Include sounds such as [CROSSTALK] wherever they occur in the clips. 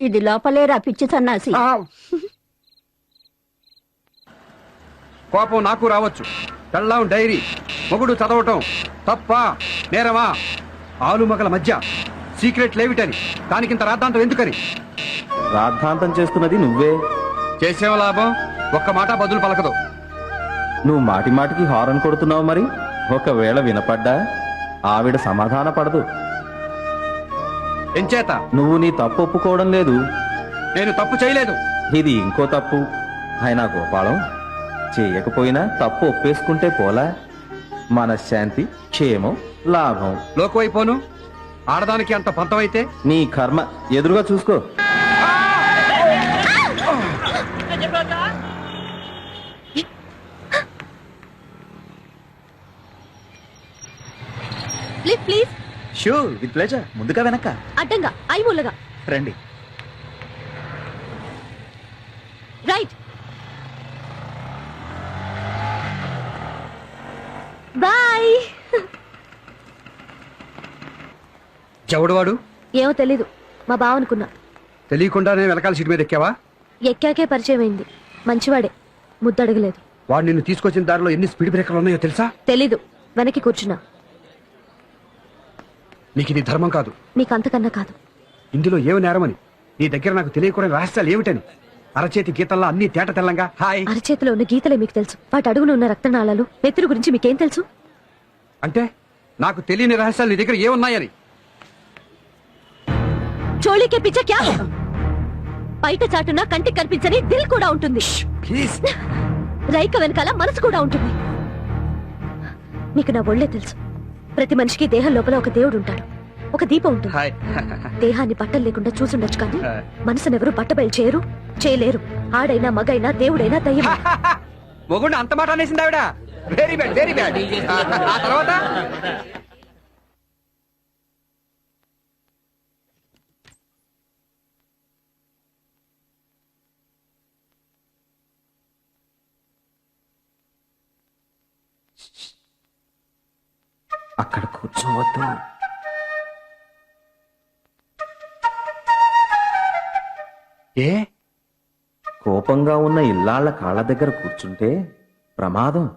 ఇది లోపలేరా పిచ్చి సన్నాసి. కోపం నాకు రావచ్చు. పెళ్ళాం డైరీ. మొగుడు చదవటం. తప్ప నేరమా? ఆలుమగల మధ్య. సీక్రెట్ లేవిటని. దానికింత రాద్ధాంతం ఎందుకని? రాద్ధాంతం చేస్తున్నది నువ్వే. చేసేవ లాభం? ఒక్క మాట బదులు పలకదు. నువ్వు మాటి మాటికి హారన్ కొడుతున్నావు మరి? ఒకవేళ వినపడ్డా ఆవిడ సమాధాన పడదు. ఎంచేత? నువ్వు నీ తప్పు ఒప్పుకోవడం లేదు. నేను తప్పు చేయలేదు. ఇది ఇంకో తప్పు. అయినా గోపాలం చేయకపోయినా తప్పు ఒప్పేసుకుంటే పోలా. మనశ్శాంతి క్షేమం లాభం. లోకువైపోను. ఆడదానికి అంత పంతమైతే? నీ కర్మ ఎదురుగా చూసుకో. Please please sure with pleasure ముందుగా వెనక. అడ్డంగా ఐ మూలగా రండి. రైట్ బాయ్ చెవడువాడు ఏమో తెలీదు. మా బావ అనుకున్నా. తెలియకుండానే వెనకాల సీటు మీద ఎక్కావా? ఎక్కాకే పరిచయం అయింది. మంచివాడే. ముద్దడగలేదు. వాడు నిన్ను తీసుకొచ్చిన దారిలో ఎన్ని స్పీడ్ బ్రేకర్లు ఉన్నాయో తెలుసా? తెలీదు. వెనక్కి కూర్చున్నా. నీకు ఇది ధర్మం కాదు. నీకు అంతకన్నా కాదు. ఇందులో ఏమి నేరమని? నీ దగ్గర నాకు తెలియకూడని రహస్యాలు ఏమిటని? అరచేతి గీతల్లో అన్ని తేట తెల్లంగా. హాయ్. అరచేతిలో ఉన్న గీతలే మీకు తెలుసు. వాటి అడుగున ఉన్న రక్తనాళాలు నెత్తురు గురించి మీకేం తెలుసు? అంటే నాకు తెలియని రహస్యాలు నీ దగ్గర ఏమున్నాయని? చోళీకే పిచ్చ క్యా హై? బయట చాటున కంటికి కనిపించని దిల్ కూడా ఉంటుంది. ప్లీజ్. రైక వెనకాల మనసు కూడా ఉంటుంది. నీకు నా ఒళ్ళే తెలుసు. ప్రతి మనిషికి దేహం లోపల ఒక దేవుడు ఉంటాడు. ఒక దీపం ఉంటుంది. దేహాన్ని బట్టలు లేకుండా చూసుండొచ్చు కానీ మనసునెవరూ బట్టబయలు చేయరు చేయలేరు. ఆడైనా మగైనా దేవుడైనా దయ్యం మొగుండు అంత మాట అనేసింది ఆవిడ. వెరీ బ్యాడ్ వెరీ బ్యాడ్ ఆ తర్వాత అక్కడ కూర్చోవద్దు. ఏ? కోపంగా ఉన్న ఇల్లాళ్ళ కాళ్ళ దగ్గర కూర్చుంటే ప్రమాదం.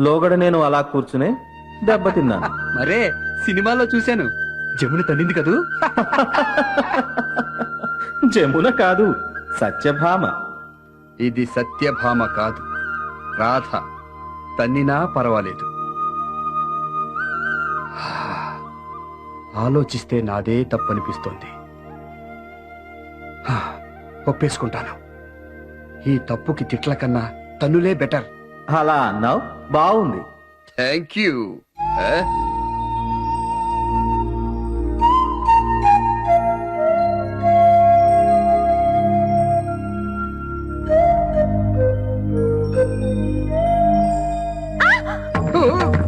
లోగడ నేను అలా కూర్చునే దెబ్బతిన్నాను. మరే సినిమాలో చూశాను. జమున తండింది కదూ? జమున కాదు సత్యభామ. ఇది సత్యభామ కాదు. రాధ తన్నినా పర్వాలేదు. ఆలోచిస్తే నాదే తప్పనిపిస్తోంది. ఒప్పేసుకుంటాను. ఈ తప్పుకి తిట్ల కన్నా తన్నులే బెటర్. అలా అన్నావు? బాగుంది థ్యాంక్ యూ. సారీ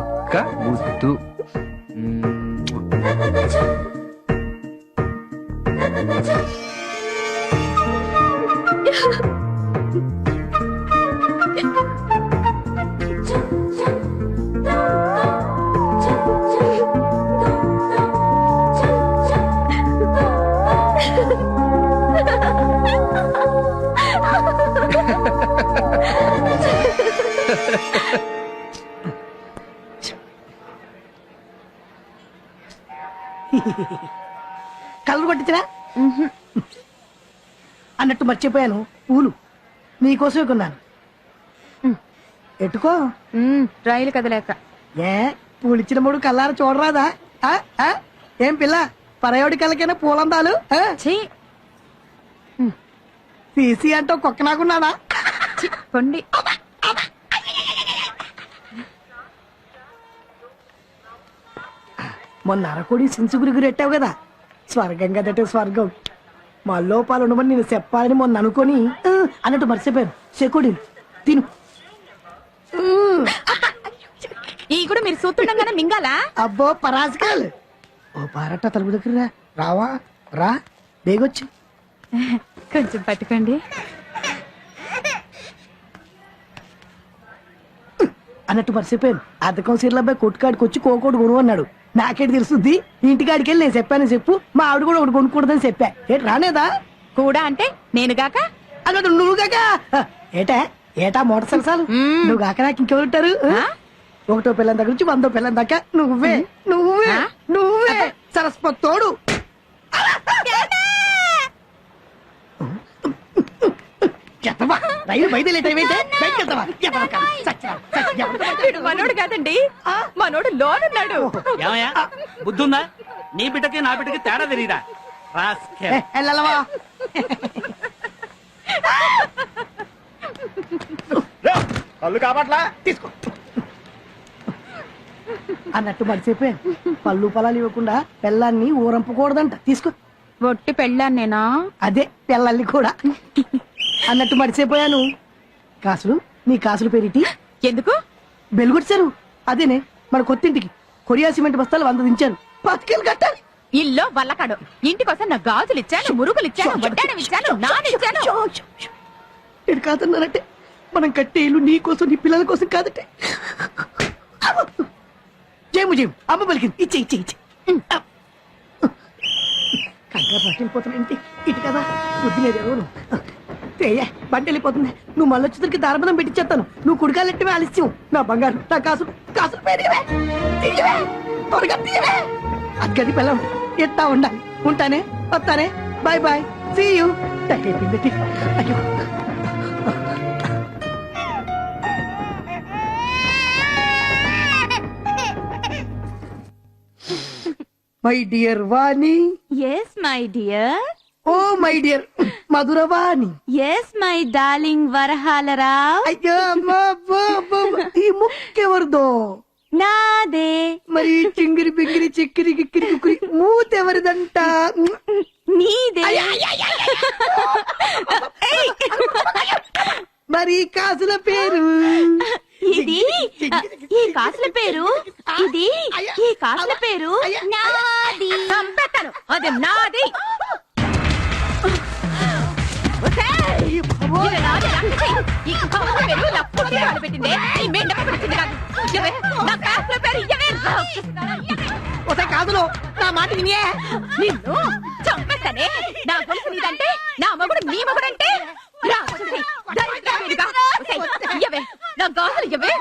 ఒక్క ముద్దు Yeah. కలర్ కొట్టించరా? అన్నట్టు మర్చిపోయాను. పూలు నీకోసమే కొన్నాను. ఎట్టుకో. రైలు కదలేక. ఏ పూలిచ్చిన మూడు కల్లార చూడరాదా? ఏం పిల్ల? పరయోడి కళ్ళకైనా పూలందాలు? సీసీ అంటే కుక్క నాకున్నాడా కొండి మొన్న అరకొడి సించుగురి గురెట్టావు కదా? స్వర్గం కదటే స్వర్గం. మా లోపాలు ఉండమని నేను చెప్పాలని మొన్న అనుకొని అన్నట్టు మర్చిపోయాను. చెకుడి తిను. ఈ కూడా మీరు చూస్తుండగానే మింగాలా? అబ్బో పరాజకాలు. ఓ పారట తలుపు దగ్గర. రావా? రా. బేగొచ్చు కొంచెం పట్టుకోండి. అన్నట్టు మర్చిపోయాను. అద్దకం సీర్లబ్బాయి కొట్టుకాడికి వచ్చి కోకోడు కొను అన్నాడు నాకేంటి తెలుస్తుంది ఇంటికాడికి వెళ్ళి నేను చెప్పాను చెప్పు. మా ఆవిడ కూడా ఒకటి కొనుక్కూడదని చెప్పా. ఏంటి రానేదా? కూడా అంటే నేను గాక? అన్నట్టు నువ్వు కాక ఏటా? ఏటా మోటార్ సరసాలు. నువ్వు కాక నాకు ఇంకెవరు ఉంటారు? ఆ? ఒకటో పిల్లని దగ్గర నుంచి వందో పిల్లని దాకా. నువ్వే నువ్వే? నువ్వే. సరస్వతి తోడు. రైలు అయితే బయటకు వెళ్తావా కాదు. వీడు మనోడు కాదండి. మనోడు లోనున్నాడు. ఏమయ్యా? బుద్ధుందా? నీ బిడ్డకి నా బిడ్డకి తేడా తెలియదా రాస్కెల్. కళ్ళు కాబట్లా తీసుకో. అన్నట్టు మర్చిపోయాను పళ్ళు పొలాలు ఇవ్వకుండా పిల్లాన్ని ఊరంపకూడదంట. తీసుకో. ఒట్టి పెళ్ళాను నేనా అదే పిల్లల్ని కూడా. అన్నట్టు మర్చిపోయాను. కాసులు నీ కాసులు పెరిటి? ఎందుకు? బెలుగొచ్చారు అదేనే మన కొత్తింటికి కొరియా సిమెంట్ బస్తాలు వంద దించాను. పతికేలు కట్టాలి ఇల్లు వల్లకాడు. ఇంటికోసం నా గాజులు ఇచ్చాను మురుగులు ఇచ్చాను వడ్డాణం ఇచ్చాను నాన్న ఇచ్చాను. నేను కాదన్నానంటే మనం కట్టే ఇల్లు నీ కోసం నీ పిల్లల కోసం కాదటే. జయము జయము అమ్మ పలికింది. ఇచ్చే ఇచ్చే ఇచ్చే. కంగారు పట్టిపోతున్నా ఇంటి ఇటు కదా బుద్ధి లేదు ఎవరు తేయ బండి వెళ్ళిపోతుంది. నువ్వు మళ్ళీ వచ్చేసరికి దారబదం పెట్టించేస్తాను నువ్వు కుడికాలెట్టివే ఆలస్యం నా బంగారు నా కాసు త్వరగా తీయవే. అక్కడి పిల్లం ఎట్టా ఉండాలి. ఉంటానే వస్తానే. బాయ్ బాయ్ సీ యూ అయిపోయింది అయ్యో. My dear Vani. Yes my dear oh my dear Madhuravani. Yes my darling Varahalarao అయ్యో అమ్మా, అబ్బా, అబ్బా, అబ్బా. ఈ ముక్కెవరిదో? నాదే. మరి చింగిరి బింగిరి చిక్కిరి గిక్కిరి కుక్కిరి మూతెవరిదంట? నీదే. మరి ఈ కాసుల పేరు? ఇది ఈ కాసుల పేరు? ఇది ఈ కాసుల పేరు? నాది. చంపేస్తాను. అది నాది. ఒసే కాదులో నా మాట వినియే. నిన్ను చంపేస్తానే. నా గొలుసు నీదంటే నా మగుడు నీ మగుడంటే. రాక్షసి, దరిద్ర వీరుగా. ఒసేయ్, ఇయ్యవే, నా గాజులు ఇయ్యవే.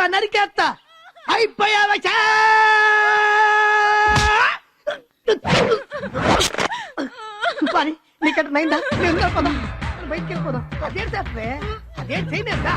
బెల్లపచ్చులు నరికేత్తా అయిపోయావా! మరి నీకంట నైందా? నేను పదా. బయటికి వెళ్ళిపోదాం. అదేం చేస్తే అదేం చేయలేదా?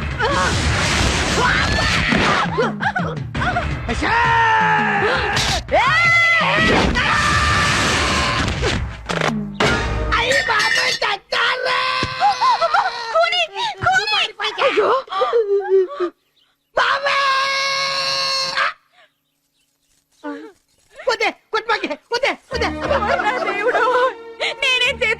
[LAUGHS]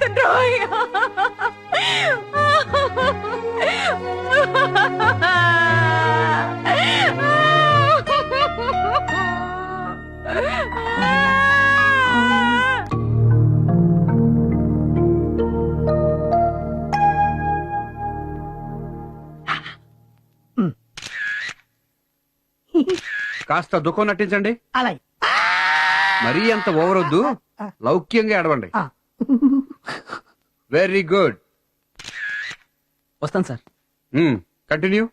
కాస్త దుఃఖం నటించండి. అలాగే. మరీ అంత ఓవర్ వద్దు లౌక్యంగా ఏడవండి. వెరీ గుడ్ వస్తాను సార్. కంటిన్యూ